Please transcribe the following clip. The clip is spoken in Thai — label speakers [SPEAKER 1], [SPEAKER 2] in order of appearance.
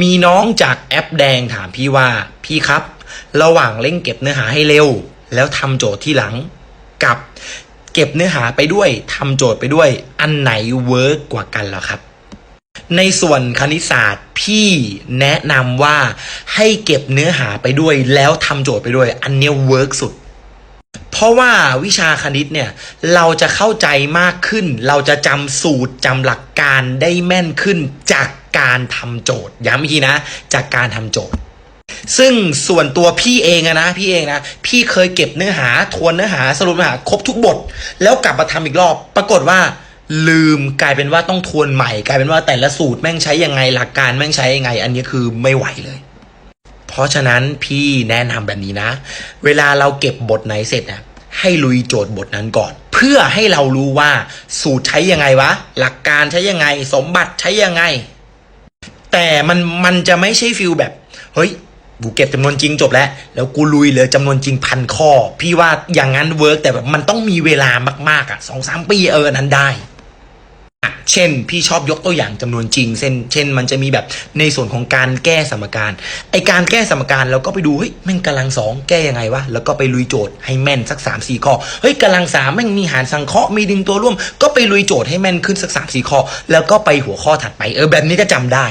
[SPEAKER 1] มีน้องจากแอปแดงถามพี่ว่า พี่ครับ ระหว่างเร่งเก็บเนื้อหาให้เร็ว แล้วทำโจทย์ที่หลัง กับเก็บเนื้อหาไปด้วยทำโจทย์ไปด้วย อันไหนเวิร์กกว่ากันหรอครับ ในส่วนคณิตศาสตร์พี่แนะนำว่าให้เก็บเนื้อหาไปด้วย แล้วทำโจทย์ไปด้วย อันเนี้ยเวิร์กสุด ราะว่าวิชาคณิตเนี่ยเราจะเข้าใจมากขึ้น เราจะจำสูตรจำหลักการได้แม่นขึ้นจากการทำโจทย์ ย้ำอีกทีนะ จากการทำโจทย์ ซึ่งส่วนตัวพี่เองอะนะพี่เองนะพี่เคยเก็บเนื้อหาทวนเนื้อหาสรุปเนื้อหาครบทุกบท แล้วกลับมาทำอีกรอบ ปรากฏว่าลืมกลายเป็นว่าต้องทวนใหม่ กลายเป็นว่าแต่ละสูตรแม่งใช้ยังไงหลักการแม่งใช้ยังไง อันนี้คือไม่ไหวเลย เพราะฉะนั้นพี่แนะนำแบบนี้นะ เวลาเราเก็บบทไหนเสร็จนะ ให้ลุยโจทย์บทนั้นก่อน เพื่อให้เรารู้ว่าสูตรใช้ยังไงวะ หลักการใช้ยังไง สมบัติใช้ยังไง แต่มันมันจะไม่ใช่ฟิลแบบ เฮ้ยกูเก็บจำนวนจริงจบแล้ว แล้วกูลุยเลยจำนวนจริงพันข้อ พี่ว่าอย่างนั้นเวิร์กแต่แบบมันต้องมีเวลามากๆอะสองสามปีเออนั้นได้ เช่น พี่ชอบยกตัวอย่างจำนวนจริง เช่น เช่น มันจะมีแบบในส่วนของการแก้สมการไอการแก้สมการเราก็ไปดูเฮ้ยแม่งกำลังสองแก้ยังไงวะแล้วก็ไปลุยโจทย์ให้แม่นสักสามสี่ข้อเฮ้ยกำลังสามแม่งมีหารสังเคราะห์มีดึงตัวร่วม ก็ไปลุยโจทย์ให้แม่นขึ้นสักสามสี่ข้อแล้วก็ไปหัวข้อถัดไปเออแบบนี้ก็จำได้